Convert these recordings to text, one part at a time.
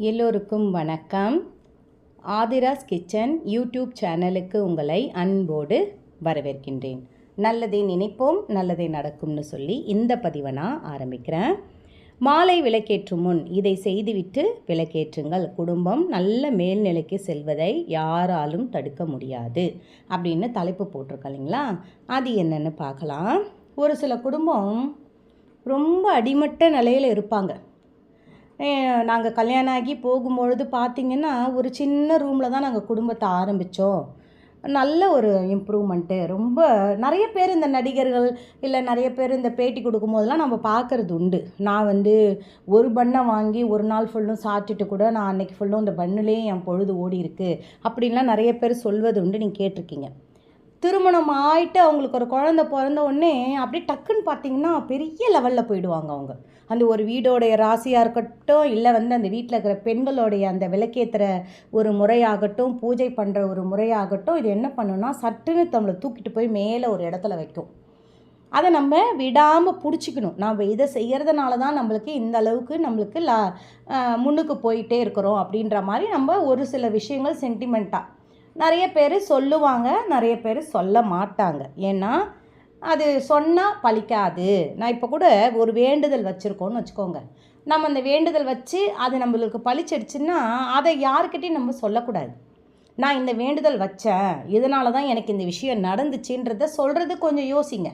எல்லோருக்கும் வணக்கம். Aadhira's kitchen YouTube சேனலுக்கு உங்களை அன்போடு வரவேற்கின்றேன். நல்லதை நினைப்போம் நல்லதை நடக்கும்னு சொல்லி இந்த பதிவை நான் ஆரம்பிக்கிறேன். மாலை விளக்கேற்றும் முன் இதை செய்துவிட்டு விளக்கேற்றுங்கள். குடும்பம் நல்ல மேல்நிலைக்கு செல்வதை யாராலும் தடுக்க முடியாது அப்படின்னு தலைப்பு போட்டிருக்கலைங்களா இல்லைங்களா? அது என்னென்னு பார்க்கலாம். ஒரு சில குடும்பம் ரொம்ப அடிமட்ட நிலையில் இருப்பாங்க. நாங்கள் கல்யாணம் ஆகி போகும்பொழுது பார்த்திங்கன்னா ஒரு சின்ன ரூமில் தான் நாங்கள் குடும்பத்தை ஆரம்பித்தோம் நல்ல ஒரு இம்ப்ரூவ்மெண்ட்டு ரொம்ப நிறைய பேர் இந்த நடிகர்கள் இல்லை நிறைய பேர் இந்த பேட்டி கொடுக்கும்போதெல்லாம் நம்ம பார்க்குறது உண்டு. நான் வந்து ஒரு பண்ணை வாங்கி ஒரு நாள் ஃபுல்லும் சாப்பிட்டுட்டு கூட நான் அன்றைக்கி ஃபுல்லும் இந்த பண்ணுலேயே என் பொழுது ஓடி இருக்குது அப்படின்லாம் நிறைய பேர் சொல்வது உண்டு நீங்கள் கேட்டிருக்கீங்க. திருமணம் ஆயிட்டு அவங்களுக்கு ஒரு குழந்த பிறந்த உடனே அப்படியே டக்குன்னு பார்த்தீங்கன்னா பெரிய லெவலில் போயிடுவாங்க அவங்க. அந்த ஒரு வீடோடைய ராசியாக இருக்கட்டும் இல்லை வந்து அந்த வீட்டில் இருக்கிற பெண்களுடைய அந்த விளக்கேற்றுற ஒரு முறையாகட்டும் பூஜை பண்ணுற ஒரு முறையாகட்டும் இது என்ன பண்ணுன்னா சட்டுன்னு நம்மளை தூக்கிட்டு போய் மேலே ஒரு இடத்துல வைக்கும். அதை நம்ம விடாமல் பிடிச்சிக்கணும். நம்ம இதை செய்கிறதுனால தான் நம்மளுக்கு இந்த அளவுக்கு நம்மளுக்கு லா முன்னுக்கு போயிட்டே இருக்கிறோம் அப்படின்ற மாதிரி நம்ம ஒரு சில விஷயங்கள் சென்டிமெண்ட்டாக நிறைய பேர் சொல்லுவாங்க நிறைய பேர் சொல்ல மாட்டாங்க. ஏன்னா அது சொன்னால் பழிக்காது. நான் இப்போ கூட ஒரு வேண்டுதல் வச்சுருக்கோன்னு வச்சுக்கோங்க. நம்ம அந்த வேண்டுதல் வச்சு அது நம்மளுக்கு பழிச்சிடுச்சுன்னா அதை யாருக்கிட்டையும் நம்ம சொல்லக்கூடாது. நான் இந்த வேண்டுதல் வச்சேன். இதனால தான் எனக்கு இந்த விஷயம் நடந்துச்சுன்றத சொல்கிறது கொஞ்சம் யோசிங்க.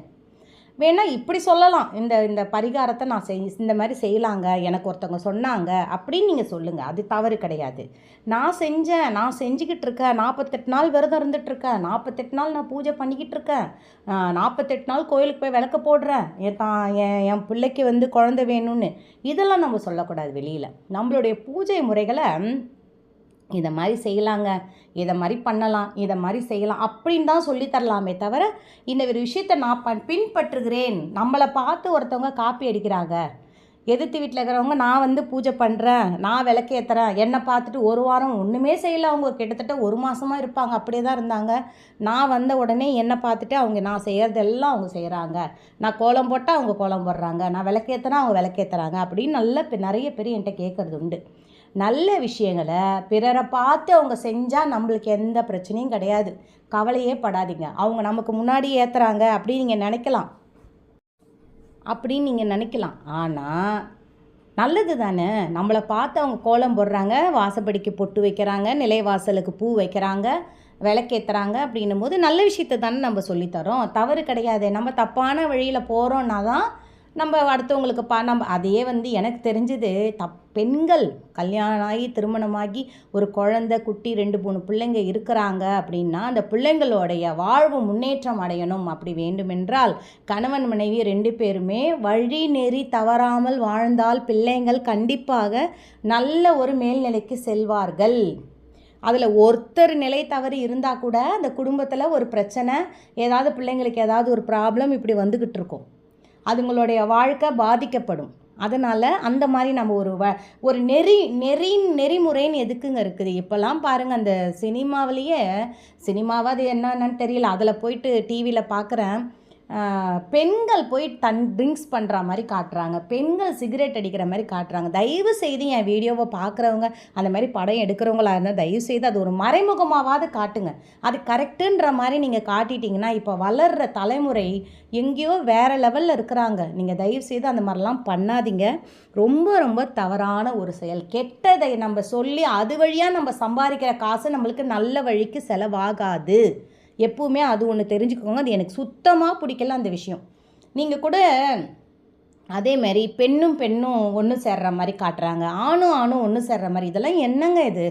வேணால் இப்படி சொல்லலாம். இந்த இந்த பரிகாரத்தை நான் செய் இந்த மாதிரி செய்யலாங்க எனக்கு ஒருத்தவங்க சொன்னாங்க அப்படின்னு நீங்கள் சொல்லுங்கள் அது தவறு கிடையாது. நான் செஞ்சேன் நான் செஞ்சுக்கிட்டு இருக்கேன் நாற்பத்தெட்டு நாள் விரதம் இருந்துகிட்ருக்கேன் நாற்பத்தெட்டு நாள் நான் பூஜை பண்ணிக்கிட்டு இருக்கேன் நாற்பத்தெட்டு நாள் கோயிலுக்கு போய் விளக்க போடுறேன் என் தான் என் என் பிள்ளைக்கு வந்து குழந்தை வேணும்னு. இதெல்லாம் நம்ம சொல்லக்கூடாது வெளியில். நம்மளுடைய பூஜை முறைகளை இதை மாதிரி செய்யலாங்க இதை மாதிரி பண்ணலாம் இதை மாதிரி செய்யலாம் அப்படின்னு தான் சொல்லி தரலாமே தவிர இந்த ஒரு விஷயத்தை நான் ப பின்பற்றுகிறேன். நம்மளை பார்த்து ஒருத்தவங்க காப்பி அடிக்கிறாங்க. எதிர்த்து வீட்டில் இருக்கிறவங்க நான் வந்து பூஜை பண்ணுறேன் நான் விளக்கேற்றுறேன் என்னை பார்த்துட்டு ஒரு வாரம் ஒன்றுமே செய்யலை. அவங்க கிட்டத்தட்ட ஒரு மாதமாக இருப்பாங்க அப்படியே தான் இருந்தாங்க. நான் வந்த உடனே என்னை பார்த்துட்டு அவங்க நான் செய்கிறதெல்லாம் அவங்க செய்கிறாங்க நான் கோலம் போட்டால் அவங்க கோலம் போடுறாங்க நான் விளக்கேற்றுனா அவங்க விளக்கேற்றுறாங்க அப்படின்னு நல்ல நிறைய பேர் என்கிட்ட கேட்குறது உண்டு. நல்ல விஷயங்களை பிறரை பார்த்து அவங்க செஞ்சால் நம்மளுக்கு எந்த பிரச்சனையும் கிடையாது. கவலையே படாதீங்க. அவங்க நமக்கு முன்னாடி ஏற்றுறாங்க அப்படின்னு நீங்கள் நினைக்கலாம். அப்படின்னு நீங்கள் நினைக்கலாம். ஆனால் நல்லது தானே. நம்மளை பார்த்து அவங்க கோலம் போடுறாங்க வாசப்படிக்கு பொட்டு வைக்கிறாங்க நிலைவாசலுக்கு பூ வைக்கிறாங்க விளக்கேற்றுறாங்க அப்படின்னும் போது நல்ல விஷயத்தை தானே நம்ம சொல்லித்தரோம். தவறு கிடையாது. நம்ம தப்பான வழியில் போகிறோன்னா தான் நம்ம அடுத்தவங்களுக்கு பா நம்ம அதையே வந்து எனக்கு தெரிஞ்சது தப் பெண்கள் கல்யாணம் ஆகி திருமணமாகி ஒரு குழந்த குட்டி ரெண்டு மூணு பிள்ளைங்க இருக்கிறாங்க அப்படின்னா அந்த பிள்ளைங்களுடைய வாழ்வு முன்னேற்றம் அடையணும் அப்படி வேண்டுமென்றால் கணவன் மனைவி ரெண்டு பேருமே வழி நெறி தவறாமல் வாழ்ந்தால் பிள்ளைங்கள் கண்டிப்பாக நல்ல ஒரு மேல்நிலைக்கு செல்வார்கள். அதில் ஒருத்தர் நிலை தவறி இருந்தால் கூட அந்த குடும்பத்தில் ஒரு பிரச்சனை ஏதாவது பிள்ளைங்களுக்கு ஏதாவது ஒரு ப்ராப்ளம் இப்படி வந்துக்கிட்டு இருக்கும். அதுங்களுடைய வாழ்க்கை பாதிக்கப்படும். அதனால் அந்த மாதிரி நம்ம ஒரு வ ஒரு நெறி நெறி நெறிமுறைன்னு எதுக்குங்க இருக்குது? இப்போல்லாம் பாருங்கள் அந்த சினிமாவிலேயே சினிமாவாக என்னென்னு தெரியல. அதில் போயிட்டு டிவியில் பார்க்குறேன் பெண்கள் போய் தன் ட்ரிங்க்ஸ் பண்ணுற மாதிரி காட்டுறாங்க. பெண்கள் சிகரெட் அடிக்கிற மாதிரி காட்டுறாங்க. தயவு செய்து என் வீடியோவை பார்க்குறவங்க அந்த மாதிரி படம் எடுக்கிறவங்களா இருந்தால் தயவு செய்து அது ஒரு மறைமுகமாவது காட்டுங்க. அது கரெக்டுன்ற மாதிரி நீங்கள் காட்டிட்டீங்கன்னா இப்போ வளர்கிற தலைமுறை எங்கேயோ வேறு லெவலில் இருக்கிறாங்க. நீங்கள் தயவு செய்து அந்த மாதிரிலாம் பண்ணாதீங்க. ரொம்ப ரொம்ப தவறான ஒரு செயல். கெட்டதை நம்ம சொல்லி அது வழியாக நம்ம சம்பாதிக்கிற காசு நம்மளுக்கு நல்ல வழிக்கு செலவாகாது. எப்போவுமே அது ஒன்று தெரிஞ்சுக்கோங்க. அது எனக்கு சுத்தமாக பிடிக்கல அந்த விஷயம். நீங்கள் கூட அதே மாதிரி பெண்ணும் பெண்ணும் ஒன்று சேர்ற மாதிரி காட்டுறாங்க. ஆணும் ஆணும் ஒன்று சேர்ற மாதிரி. இதெல்லாம் என்னங்க இது?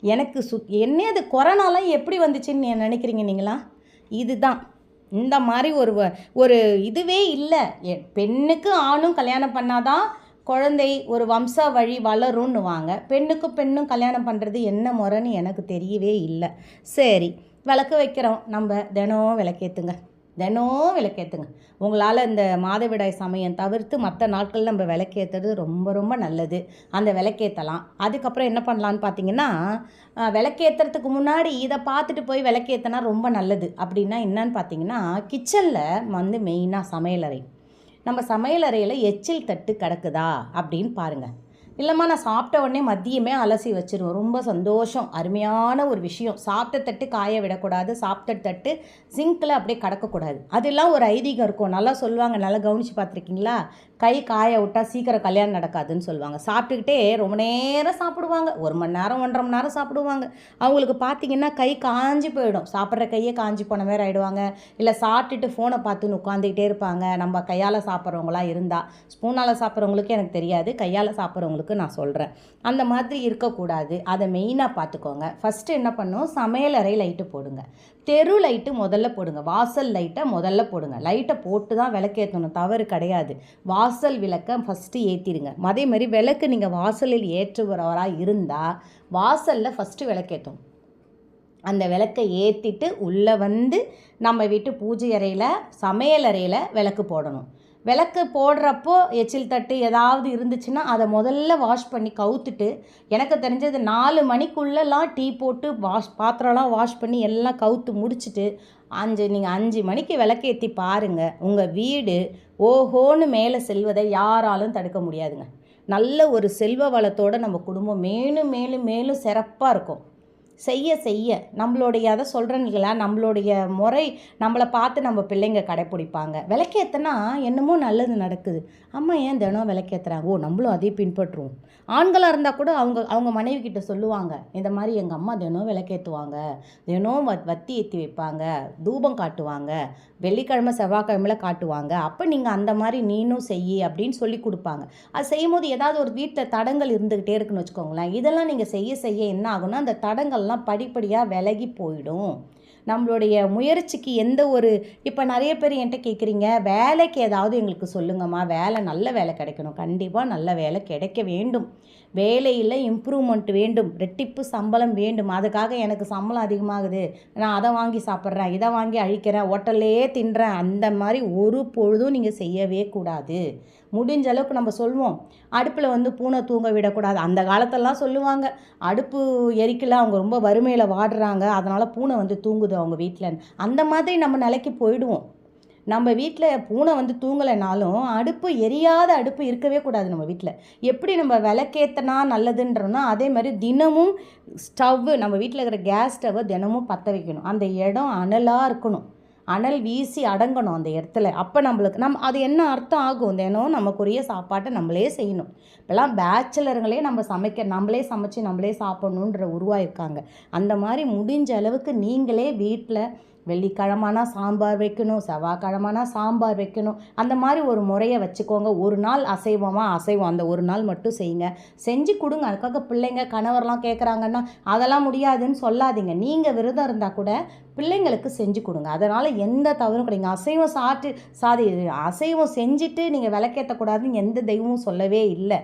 எனக்கு சு என்ன அது கொரோனாலாம் எப்படி வந்துச்சுன்னு நினைக்கிறீங்க நீங்களா? இதுதான். இந்த மாதிரி ஒரு ஒரு இதுவே இல்லை. பெண்ணுக்கு ஆணும் கல்யாணம் பண்ணாதான் குழந்தை ஒரு வம்ச வழி வளரும்னுவாங்க. பெண்ணுக்கும் பெண்ணும் கல்யாணம் பண்ணுறது என்ன முறைன்னு எனக்கு தெரியவே இல்லை. சரி. விளக்கு வைக்கிறோம். நம்ம தினம் விளக்கேற்றுங்க தினம் விளக்கேற்றுங்க உங்களால் இந்த மாதவிடாய் சமயம் தவிர்த்து மற்ற நாட்கள் நம்ம விளக்கேற்றுறது ரொம்ப ரொம்ப நல்லது. அந்த விளக்கேற்றலாம் அதுக்கப்புறம் என்ன பண்ணலான்னு பார்த்தீங்கன்னா விளக்கேற்றுறதுக்கு முன்னாடி இதை பார்த்துட்டு போய் விளக்கேற்றினா ரொம்ப நல்லது. அப்படின்னா என்னன்னு பார்த்தீங்கன்னா கிச்சனில் வந்து மெயினாக சமையலறை. நம்ம சமையலறையில் எச்சில் தட்டு கிடக்குதா அப்படின்னு பாருங்கள் இல்லைம்மா நான் சாப்பிட்ட உடனே மதியமே அலசி வச்சிருவோம் ரொம்ப சந்தோஷம். அருமையான ஒரு விஷயம். சாப்பிட்ட தட்டு காய விடக்கூடாது. சாப்பிட்ட தட்டு சிங்கில் அப்படியே கடக்கக்கூடாது. அதெல்லாம் ஒரு ஐதீகம் இருக்கும். நல்லா சொல்லுவாங்க. நல்லா கவனித்து பார்த்துருக்கீங்களா? கை காய விட்டால் சீக்கிரம் கல்யாணம் நடக்காதுன்னு சொல்லுவாங்க. சாப்பிட்டுக்கிட்டே ரொம்ப நேரம் சாப்பிடுவாங்க. ஒரு மணி நேரம் ஒன்றரை மணி நேரம் சாப்பிடுவாங்க. அவங்களுக்கு பார்த்தீங்கன்னா கை காஞ்சி போயிடும். சாப்பிட்ற கையே காஞ்சி போன மாதிரி ஆகிடுவாங்க இல்லை சாப்பிட்டுட்டு ஃபோனை பார்த்துன்னு உட்காந்துக்கிட்டே இருப்பாங்க. நம்ம கையால் சாப்பிட்றவங்களாம் இருந்தால் ஸ்பூனால் சாப்பிட்றவங்களுக்கு எனக்கு தெரியாது. கையால் சாப்பிட்றவங்களுக்கு நான் சொல்கிறேன் அந்த மாதிரி இருக்கக்கூடாது. அதை மெயினாக பார்த்துக்கோங்க. ஃபஸ்ட்டு என்ன பண்ணும்? சமையலறை லைட்டு போடுங்க. தெரு லைட்டு முதல்ல போடுங்க. வாசல் லைட்டை முதல்ல போடுங்க. லைட்டை போட்டு தான் விளக்கேற்றணும் தவறு கிடையாது. வாசல் விளக்கை ஃபஸ்ட்டு ஏற்றிடுங்க அதே மாதிரி விளக்கு நீங்கள் வாசலில் ஏற்றுபவராக இருந்தால் வாசலில் ஃபஸ்ட்டு விளக்கேற்றும் அந்த விளக்கை ஏற்றிட்டு உள்ளே வந்து நம்ம வீட்டு பூஜை அறையில் சமையல் அறையில் விளக்கு போடணும். விளக்கு போடுறப்போ எச்சில் தட்டு ஏதாவது இருந்துச்சுன்னா அதை முதல்ல வாஷ் பண்ணி கவுத்துட்டு எனக்கு தெரிஞ்சது நாலு மணிக்குள்ளெல்லாம் டீ போட்டு வாஷ் பாத்திரம்லாம் வாஷ் பண்ணி எல்லாம் கவுத்து முடிச்சுட்டு அஞ்சு நீங்கள் அஞ்சு மணிக்கு விளக்கேற்றி பாருங்கள் உங்கள் வீடு ஓஹோன்னு மேலே செல்வதை யாராலும் தடுக்க முடியாதுங்க. நல்ல ஒரு செல்வ வளத்தோடு நம்ம குடும்பம் மேலும் மேலும் மேலும் சிறப்பாக இருக்கும். செய்ய செய்ய. நம்மளுடைய அதை சொல்கிறீங்களா நம்மளுடைய முறை நம்மளை பார்த்து நம்ம பிள்ளைங்க கடைப்பிடிப்பாங்க. விளக்கேற்றினா என்னமோ நல்லது நடக்குது. அம்மா ஏன் தினம் விளக்கேற்றுறாங்க ஓ நம்மளும் அதே பின்பற்றுவோம். ஆண்களாக இருந்தால் கூட அவங்க அவங்க மனைவி கிட்ட சொல்லுவாங்க இந்த மாதிரி எங்கள் அம்மா தினம் விளக்கேற்றுவாங்க தினம் வத் வத்தி ஏற்றி வைப்பாங்க தூபம் காட்டுவாங்க வெள்ளிக்கிழமை செவ்வாய்க்கிழமையில் காட்டுவாங்க. அப்போ நீங்கள் அந்த மாதிரி நீனும் செய் அப்படின்னு சொல்லி கொடுப்பாங்க. அது செய்யும் போது ஏதாவது ஒரு வீட்டில் தடங்கள் இருந்துக்கிட்டே இருக்குன்னு வச்சுக்கோங்களேன். இதெல்லாம் நீங்கள் செய்ய செய்ய என்ன ஆகும்னா அந்த தடங்கள்லாம் படிப்படியாக விலகி போயிடும். நம்மளுடைய முயற்சிக்கு எந்த ஒரு இப்போ நிறைய பேர் என்கிட்ட கேட்குறீங்க வேலைக்கு ஏதாவது எங்களுக்கு சொல்லுங்கம்மா வேலை நல்ல வேலை கிடைக்கணும். கண்டிப்பாக நல்ல வேலை கிடைக்க வேண்டும். வேலையில் இம்ப்ரூவ்மெண்ட் வேண்டும் ரெட்டிப்பு சம்பளம் வேண்டும். அதுக்காக எனக்கு சம்பளம் அதிகமாகுது. நான் அதை வாங்கி சாப்பிட்றேன் இதை வாங்கி அழிக்கிறேன் ஹோட்டல்லையே தின்றேன். அந்த மாதிரி ஒரு பொழுதும் நீங்கள் செய்யவே கூடாது. முடிஞ்ச அளவுக்கு நம்ம சொல்லுவோம் அடுப்பில் வந்து பூனை தூங்க விடக்கூடாது. அந்த காலத்தெல்லாம் சொல்லுவாங்க அடுப்பு எரிக்கல அவங்க ரொம்ப வறுமையில் வாடுறாங்க. அதனால் பூனை வந்து தூங்குது அவங்க வீட்டில் அந்த மாதிரி நம்ம நிலைக்கு போயிடுவோம். நம்ம வீட்டில் பூனை வந்து தூங்கலைனாலும் அடுப்பு எரியாத அடுப்பு இருக்கவே கூடாது நம்ம வீட்டில் எப்படி நம்ம விளக்கேத்தனா நல்லதுன்றோன்னா அதே மாதிரி தினமும் ஸ்டவ்வு நம்ம வீட்டில் இருக்கிற கேஸ் ஸ்டவ்வை தினமும் பற்ற வைக்கணும். அந்த இடம் அனலாக இருக்கணும். அனல் வீசி அடங்கணும் அந்த இடத்துல. அப்போ நம்மளுக்கு நம் அது என்ன அர்த்தம் ஆகும்? தினம் நமக்குரிய சாப்பாட்டை நம்மளே செய்யணும். இப்போல்லாம் பேச்சுலருங்களே நம்ம சமைக்க நம்மளே சமைச்சு நம்மளே சாப்பிட்ணுன்ற உருவாயிருக்காங்க அந்த மாதிரி முடிஞ்ச அளவுக்கு நீங்களே வீட்டில் வெள்ளிக்கிழமானா சாம்பார் வைக்கணும் செவ்வாய்க்கிழமானா சாம்பார் வைக்கணும். அந்த மாதிரி ஒரு முறையை வச்சுக்கோங்க. ஒரு நாள் அசைவமாக அசைவம். அந்த ஒரு நாள் மட்டும் செய்யுங்க. செஞ்சு கொடுங்க. அதுக்காக பிள்ளைங்க கணவர்லாம் கேட்குறாங்கன்னா அதெல்லாம் முடியாதுன்னு சொல்லாதீங்க. நீங்கள் விரதம் இருந்தால் கூட பிள்ளைங்களுக்கு செஞ்சு கொடுங்க. அதனால் எந்த தவறும் கிடையாது. அசைவம் சாப்பிட்டு சாதி அசைவம் செஞ்சுட்டு நீங்கள் விளக்கேற்றக்கூடாதுன்னு எந்த தெய்வமும் சொல்லவே இல்லை.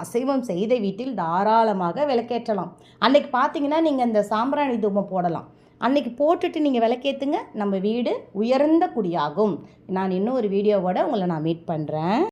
அசைவம் செய்த வீட்டில் தாராளமாக விளக்கேற்றலாம். அன்றைக்கி பார்த்தீங்கன்னா நீங்கள் இந்த சாம்பிராணி தூபம் போடலாம். அன்னைக்கு போட்டுட்டு நீங்கள் விளக்கேற்றுங்க நம்ம வீடு உயர்ந்த குடியாகும். நான் இன்னும் ஒரு வீடியோவோட உங்களை நான் மீட் பண்ணுறேன்